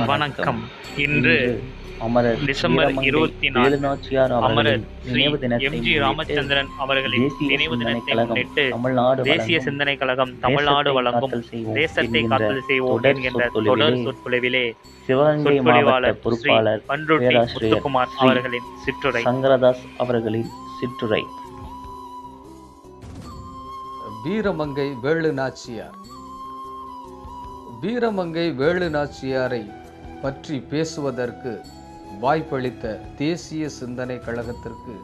வணக்கம். இன்று அமரர் டிசம்பர் இருபத்தி நாலு அமரர் அவர்களின் ஸ்ரீ நினைவு தினத்தை எம் ஜி முன்னிட்டு ராமச்சந்திரன் அவர்களின் தேசிய நினைவு சிந்தனை தினத்தை கழகம் முன்னிட்டு தமிழ்நாடு தேசிய சிந்தனை கழகம் தமிழ்நாடு தேசத்தை வழங்கும் தேசத்தை காத்தல் செய்வோம் என்கின்ற தொடர் சொற்பொழிவிலே சிவகங்கை மாவட்ட சொற்பொழிவாளர் பொறுப்பாளர் பன்ருட்டி முத்துக்குமார் அவர்களின் சிற்றுரை. சங்கரதாஸ் அவர்களின் சிற்றுரை. வீரமங்கை வேலு நாச்சியார் வீரமங்கை வேலு நாச்சியாரை பற்றி பேசுவதற்கு வாய்ப்பளித்த தேசிய சிந்தனை கழகத்திற்கு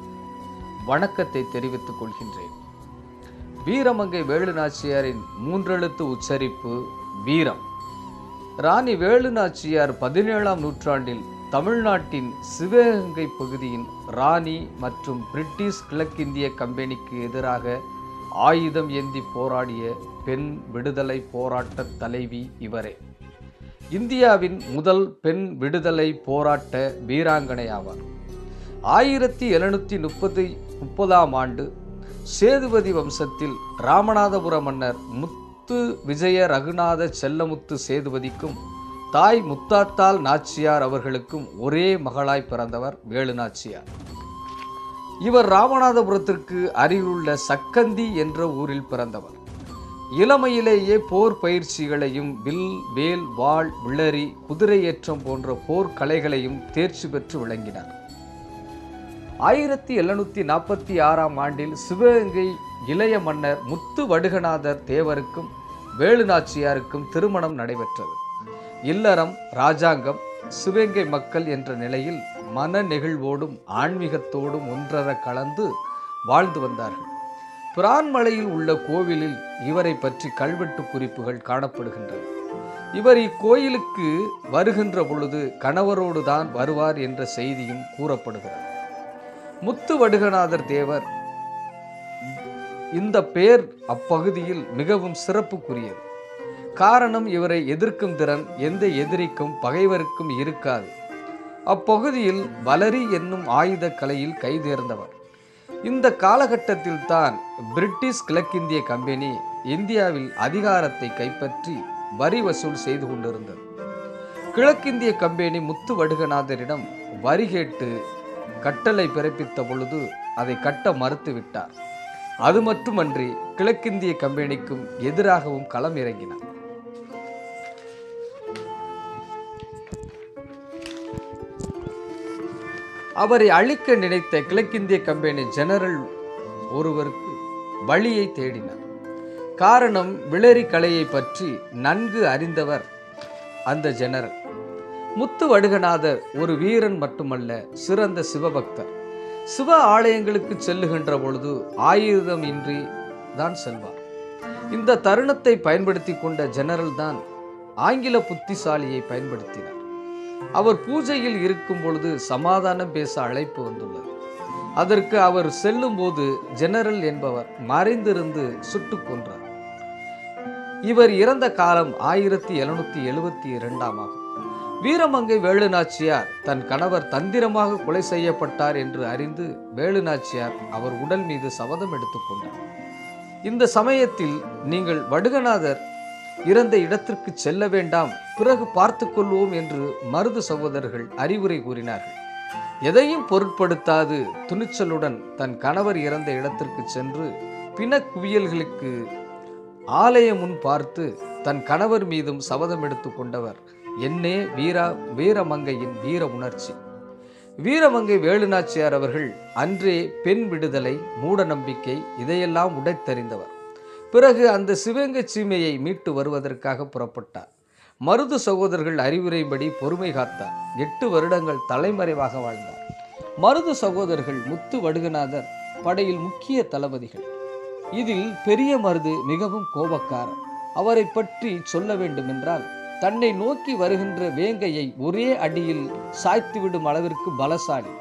வணக்கத்தை தெரிவித்துக் கொள்கின்றேன். வீரமங்கை வேலுநாச்சியாரின் மூன்றெழுத்து உச்சரிப்பு வீரம். ராணி வேலு நாச்சியார் பதினேழாம் நூற்றாண்டில் தமிழ்நாட்டின் சிவகங்கை பகுதியின் ராணி மற்றும் பிரிட்டிஷ் கிழக்கிந்திய கம்பெனிக்கு எதிராக ஆயுதம் ஏந்தி போராடிய பெண் விடுதலை போராட்ட தலைவி இவரே. இந்தியாவின் முதல் பெண் விடுதலை போராட்ட வீராங்கனை ஆவார். ஆயிரத்தி எழுநூற்றி முப்பது முப்பதாம் ஆண்டு சேதுபதி வம்சத்தில் ராமநாதபுர மன்னர் முத்து விஜய ரகுநாத செல்லமுத்து சேதுபதிக்கும் தாய் முத்தாத்தாள் நாச்சியார் அவர்களுக்கும் ஒரே மகளாய் பிறந்தவர் வேலு நாச்சியார். இவர் ராமநாதபுரத்திற்கு அருகிலுள்ள சக்கந்தி என்ற ஊரில் பிறந்தவர். இளமையிலேயே போர் பயிற்சிகளையும் வில் வேல் வாள் விளரி குதிரையேற்றம் போன்ற போர்க்கலைகளையும் தேர்ச்சி பெற்று விளங்கினார். ஆயிரத்தி எழுநூத்தி நாற்பத்தி ஆறாம் ஆண்டில் சிவகங்கை இளைய மன்னர் முத்து வடுகநாதர் தேவருக்கும் வேலுநாச்சியாருக்கும் திருமணம் நடைபெற்றது. இல்லறம் ராஜாங்கம் சிவகங்கை மக்கள் என்ற நிலையில் மன நெகிழ்வோடும் ஆன்மீகத்தோடும் ஒன்றர கலந்து வாழ்ந்து வந்தார்கள். பிரான்மலையில் உள்ள கோவிலில் இவரை பற்றி கல்வெட்டு குறிப்புகள் காணப்படுகின்றன. இவர் இக்கோயிலுக்கு வருகின்ற பொழுது கணவரோடு தான் வருவார் என்ற செய்தியும் கூறப்படுகிறது. முத்து வடுகநாதர் தேவர் இந்த பெயர் அப்பகுதியில் மிகவும் சிறப்புக்குரியது. காரணம் இவரை எதிர்க்கும் திறன் எந்த எதிரிக்கும் பகைவருக்கும் இருக்காது. அப்பகுதியில் வலரி என்னும் ஆயுத கலையில் கைதேர்ந்தவர். இந்த காலகட்டத்தில் தான் பிரிட்டிஷ் கிழக்கிந்திய கம்பெனி இந்தியாவில் அதிகாரத்தை கைப்பற்றி வரி வசூல் செய்து கொண்டிருந்தது. கிழக்கிந்திய கம்பெனி முத்து வடுகநாதரிடம் வரி கேட்டு கட்டளை பிறப்பித்த பொழுது அதை கட்ட மறுத்துவிட்டார் அது மட்டுமன்றி கிழக்கிந்திய கம்பெனிக்கும் எதிராகவும் களம் இறங்கினார் அவரை அழிக்க நினைத்த கிழக்கிந்திய கம்பெனி ஜெனரல் ஒருவருக்கு வழியை தேடினார். காரணம் விளரி கலையை பற்றி நன்கு அறிந்தவர் அந்த ஜெனரல். முத்து வடுகநாதர் ஒரு வீரன் மட்டுமல்ல சிறந்த சிவபக்தர். சிவ ஆலயங்களுக்கு செல்லுகின்ற பொழுது ஆயுதம் இன்றி தான் செல்வார். இந்த தருணத்தை பயன்படுத்தி கொண்ட ஜெனரல் தான் ஆங்கில புத்திசாலியை பயன்படுத்தினார். அவர் பூஜையில் இருக்கும் பொழுது சமாதானம் பேச அழைப்பு வந்துள்ளது. அதற்கு அவர் செல்லும்போது ஜெனரல் என்பவர் மறைந்திருந்து சுட்டுக் கொன்றார். இவர் இறந்த காலம் ஆயிரத்தி எழுநூத்தி எழுபத்தி இரண்டாம் ஆகும். வீரமங்கை வேலுநாச்சியார் தன் கணவர் தந்திரமாக கொலை செய்யப்பட்டார் என்று அறிந்து வேலுநாச்சியார் அவர் உடல் மீது சபதம் எடுத்துக்கொண்டார் இந்த சமயத்தில் நீங்கள் வடுகநாதர் இறந்த இடத்திற்கு செல்ல வேண்டாம் பிறகு பார்த்து கொள்வோம் என்று மருது சகோதரர்கள் அறிவுரை கூறினார்கள். எதையும் பொருட்படுத்தாது துணிச்சலுடன் தன் கணவர் இறந்த இடத்திற்கு சென்று பிண குவியல்களுக்கு ஆலய முன் பார்த்து தன் கணவர் மீதும் சபதம் எடுத்து கொண்டவர். என்னே வீரா வீரமங்கையின் வீர உணர்ச்சி. வீரமங்கை வேலுநாச்சியார் அவர்கள் அன்றே பெண் விடுதலை மூட நம்பிக்கை இதையெல்லாம் உடைத்தறிந்தவர். பிறகு அந்த சிவகங்கை சீமையை மீட்டு வருவதற்காக புறப்பட்டார். மருது சகோதரர்கள் அறிவுரைப்படி பொறுமை காத்தார் எட்டு வருடங்கள் தலைமறைவாக வாழ்ந்தார். மருது சகோதரர்கள் முத்து வடுகநாதர் படையில் முக்கிய தளபதிகள். இதில் பெரிய மருது மிகவும் கோபக்காரர். அவரை பற்றி சொல்ல வேண்டுமென்றால் தன்னை நோக்கி வருகின்ற வேங்கையை ஒரே அடியில் சாய்த்துவிடும் அளவிற்கு பலசாலி.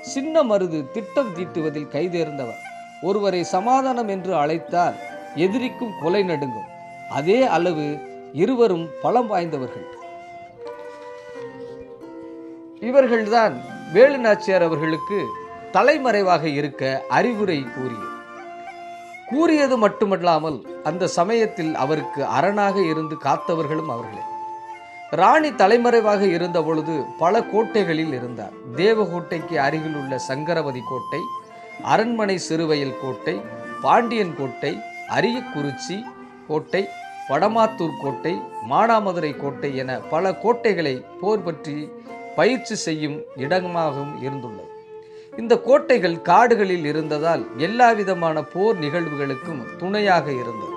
சின்ன மருது திட்டம் தீட்டுவதில் கைதேர்ந்தவர். ஒருவரை சமாதானம் என்று அழைத்தால் எதிரிக்கும் கொலை நடுங்கும். அதே அளவு இருவரும் பலம் வாய்ந்தவர்கள். இவர்கள்தான் வேலு நாச்சியார் அவர்களுக்கு தலைமறைவாக இருக்க அறிவுரை கூறியது. கூறியது மட்டுமல்லாமல் அந்த சமயத்தில் அவருக்கு அரணாக இருந்து காத்தவர்களும் அவர்களே. ராணி தலைமறைவாக இருந்த பொழுது பல கோட்டைகளில் இருந்தார். தேவகோட்டைக்கு அருகில் உள்ள சங்கரவதி கோட்டை அரண்மனை சிறுவயல் கோட்டை பாண்டியன் கோட்டை அரியக்குறிச்சி கோட்டை வடமாத்தூர் கோட்டை மானாமதுரை கோட்டை என பல கோட்டைகளை போர் பற்றி பயிற்சி செய்யும் இடமாகவும் இருந்துள்ளது. இந்த கோட்டைகள் காடுகளில் இருந்ததால் எல்லா விதமான போர் நிகழ்வுகளுக்கும் துணையாக இருந்தது.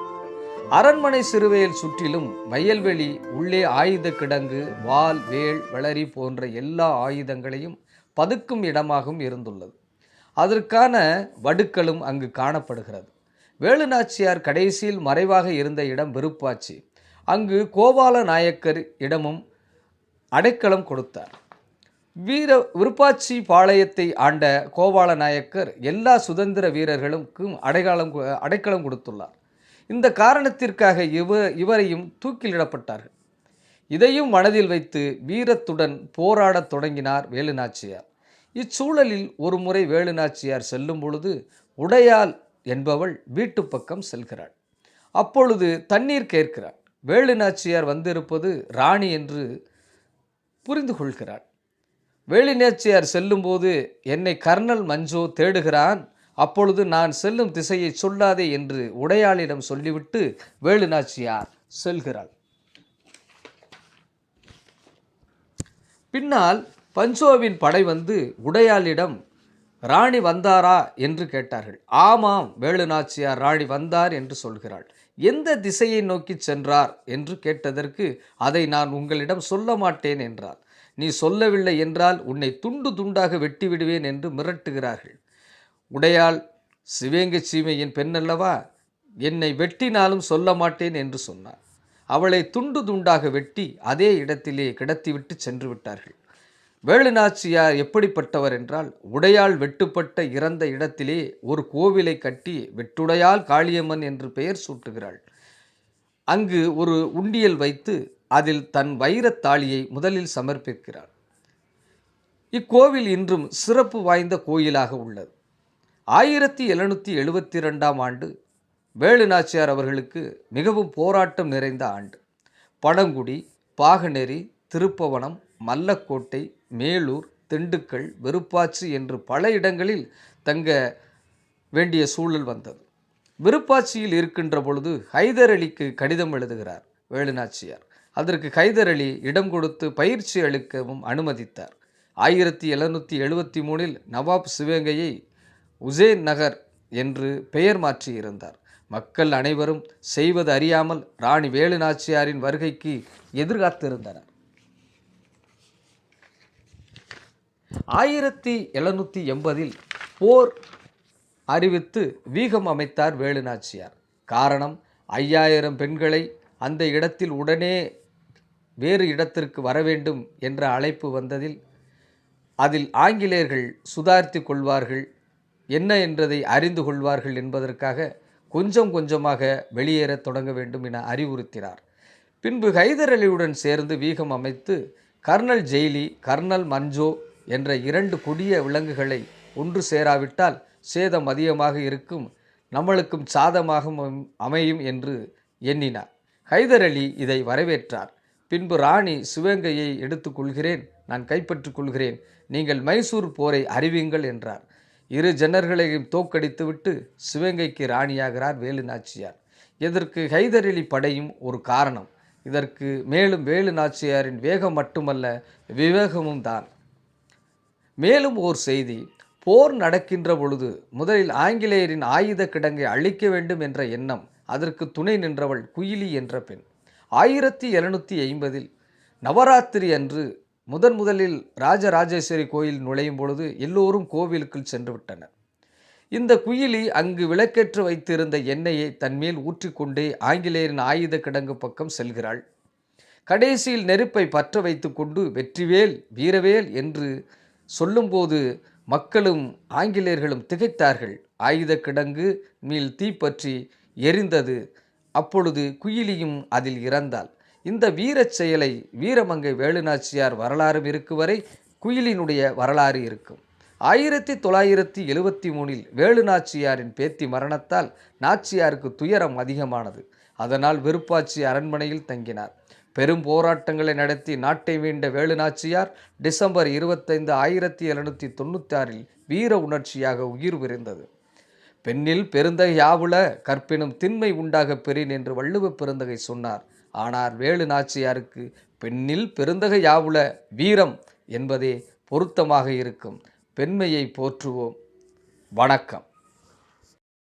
அரண்மனை சிறுவையில் சுற்றிலும் வயல்வெளி உள்ளே ஆயுத கிடங்கு வாள் வேல் வளரி போன்ற எல்லா ஆயுதங்களையும் பதுக்கும் இடமாகவும் இருந்துள்ளது. அதற்கான வடுக்களும் அங்கு காணப்படுகிறது. வேலுநாச்சியார் கடைசியில் மறைவாக இருந்த இடம் விருப்பாச்சி அங்கு கோபால நாயக்கர் இடமும் அடைக்கலம் கொடுத்தார். வீர விருப்பாச்சி பாளையத்தை ஆண்ட கோபால நாயக்கர் எல்லா சுதந்திர வீரர்களுக்கும் அடையாளம் அடைக்கலம் கொடுத்துள்ளார். இந்த காரணத்திற்காக இவ இவரையும் தூக்கிலிடப்பட்டார்கள். இதையும் மனதில் வைத்து வீரத்துடன் போராடத் தொடங்கினார் வேலுநாச்சியார். இச்சூழலில் ஒரு முறை வேலுநாச்சியார் செல்லும் பொழுது உடையால் என்பவள் வீட்டு பக்கம் செல்கிறாள். அப்பொழுது தண்ணீர் கேட்கிறாள். வேலுநாச்சியார் வந்திருப்பது ராணி என்று புரிந்து கொள்கிறாள். வேலுநாச்சியார் செல்லும்போது என்னை கர்னல் மஞ்சோ தேடுகிறான். அப்பொழுது நான் செல்லும் திசையை சொல்லாதே என்று உடையாளிடம் சொல்லிவிட்டு வேலுநாச்சியார் செல்கிறாள். பின்னால் பஞ்சோவின் படை வந்து உடையாளிடம் ராணி வந்தாரா என்று கேட்டார்கள். ஆமாம் வேலுநாச்சியார் ராணி வந்தார் என்று சொல்கிறாள். எந்த திசையை நோக்கி சென்றார் என்று கேட்டதற்கு அதை நான் உங்களிடம் சொல்ல மாட்டேன் என்றார் நீ சொல்லவில்லை என்றால் உன்னை துண்டு துண்டாக வெட்டி விடுவேன் என்று மிரட்டுகிறார்கள். உடையாள் சிவேங்க சீமையின் பெண்ணல்லவா? என்னை வெட்டினாலும் சொல்ல மாட்டேன் என்று சொன்னார் அவளை துண்டு துண்டாக வெட்டி அதே இடத்திலே கிடத்திவிட்டு சென்று விட்டார்கள். வேலுநாச்சியார் எப்படிப்பட்டவர் என்றால் உடையால் வெட்டுப்பட்ட இறந்த இடத்திலே ஒரு கோவிலை கட்டி வெட்டுடையால் காளியம்மன் என்று பெயர் சூட்டுகிறாள். அங்கு ஒரு உண்டியல் வைத்து அதில் தன் வைரத் தாலியை முதலில் சமர்ப்பிக்கிறாள். இக்கோவில் இன்றும் சிறப்பு வாய்ந்த கோயிலாக உள்ளது. ஆயிரத்தி எழுநூற்றி எழுபத்தி ரெண்டாம் ஆண்டு வேலுநாச்சியார் அவர்களுக்கு மிகவும் போராட்டம் நிறைந்த ஆண்டு. பழங்குடி பாகநெறி திருப்பவனம் மல்லக்கோட்டை மேலூர் திண்டுக்கல் வெறுப்பாச்சி என்று பல இடங்களில் தங்க வேண்டிய சூழல் வந்தது. விருப்பாட்சியில் இருக்கின்ற பொழுது ஹைதர் அலிக்கு கடிதம் எழுதுகிறார் வேலுநாச்சியார். அதற்கு ஹைதர் அலி இடம் கொடுத்து பயிற்சி அளிக்கவும் அனுமதித்தார். ஆயிரத்தி எழுநூற்றி எழுபத்தி மூணில் நவாப் சிவகங்கையை உசேன் நகர் என்று பெயர் மாற்றியிருந்தார் மக்கள் அனைவரும் செய்வது அறியாமல் ராணி வேலுநாச்சியாரின் வருகைக்கு எதிர்காத்திருந்தனர். ஆயிரத்தி எழுநூற்றி எண்பதில் போர் அறிவித்து வீகம் அமைத்தார் வேலுநாச்சியார். காரணம் ஐயாயிரம் பெண்களை அந்த இடத்தில் உடனே வேறு இடத்திற்கு வர வேண்டும் என்ற அழைப்பு வந்ததில் அதில் ஆங்கிலேயர்கள் சுதாரித்து கொள்வார்கள் என்ன என்றதை அறிந்து கொள்வார்கள் என்பதற்காக கொஞ்சம் கொஞ்சமாக வெளியேறத் தொடங்க வேண்டும் என அறிவுறுத்தினார். பின்பு ஹைதர் அலியுடன் சேர்ந்து வீகம் அமைத்து கர்னல் ஜெய்லி கர்னல் மஞ்சோ என்ற இரண்டு கொடிய விலங்குகளை ஒன்று சேராவிட்டால் சேதம் அதிகமாக இருக்கும் நம்மளுக்கும் சாதமாக அமையும் என்று எண்ணினார். ஹைதர் அலி இதை வரவேற்றார். பின்பு ராணி சிவங்கையை எடுத்துக்கொள்கிறேன் நான் கைப்பற்றிக் கொள்கிறேன் நீங்கள் மைசூர் போரை அறிவியுங்கள் என்றார். இரு ஜன்னர்களையும் தோக்கடித்துவிட்டு சிவங்கைக்கு ராணியாகிறார் வேலு நாச்சியார் இதற்கு ஹைதர் அலி படையும் ஒரு காரணம். இதற்கு மேலும் வேலு நாச்சியாரின் வேகம் மட்டுமல்ல விவேகமும் தான். மேலும் ஓர் செய்தி போர் நடக்கின்ற பொழுது முதலில் ஆங்கிலேயரின் ஆயுத கிடங்கை அழிக்க வேண்டும் என்ற எண்ணம் அதற்கு துணை நின்றவள் குயிலி என்ற பெண். ஆயிரத்தி எழுநூற்றி ஐம்பதில் நவராத்திரி அன்று முதன் முதலில் ராஜராஜேஸ்வரி கோயில் நுழையும் பொழுது எல்லோரும் கோவிலுக்குள் சென்று விட்டனர். இந்த குயிலி அங்கு விளக்கேற்று வைத்திருந்த எண்ணெயை தன்மேல் ஊற்றிக்கொண்டே ஆங்கிலேயரின் ஆயுத கிடங்கு பக்கம் செல்கிறாள். கடைசியில் நெருப்பை பற்ற வைத்துக்கொண்டு வெற்றிவேல் வீரவேல் என்று சொல்லும்போது மக்களும் ஆங்கிலேயர்களும் திகைத்தார்கள். ஆயுத கிடங்கு மீள் தீப்பற்றி எரிந்தது. அப்பொழுது குயிலியும் அதில் இறந்தாள். இந்த வீரச் செயலை வீரமங்கை வேலுநாச்சியார் வரலாறு இருக்கு வரை குயிலினுடைய வரலாறு இருக்கும். ஆயிரத்தி தொள்ளாயிரத்தி எழுவத்தி மூணில் வேலுநாச்சியாரின் பேத்தி மரணத்தால் நாச்சியாருக்கு துயரம் அதிகமானது. அதனால் வெறுப்பாச்சி அரண்மனையில் தங்கினார். பெரும் போராட்டங்களை நடத்தி நாட்டை மீண்ட வேலு நாச்சியார் டிசம்பர் இருபத்தைந்து ஆயிரத்தி எழுநூற்றி தொண்ணூத்தாறில் வீர உணர்ச்சியாக உயிர் விரிந்தது பெண்ணில் பெருந்தகை யாவுல கற்பினும் திண்மை உண்டாக பெறின் என்று வள்ளுவ பெருந்தகை சொன்னார். ஆனால் வேலு நாச்சியாருக்கு பெண்ணில் பெருந்தகை யாவுல வீரம் என்பதே பொருத்தமாக இருக்கும். பெண்மையை போற்றுவோம். வணக்கம்.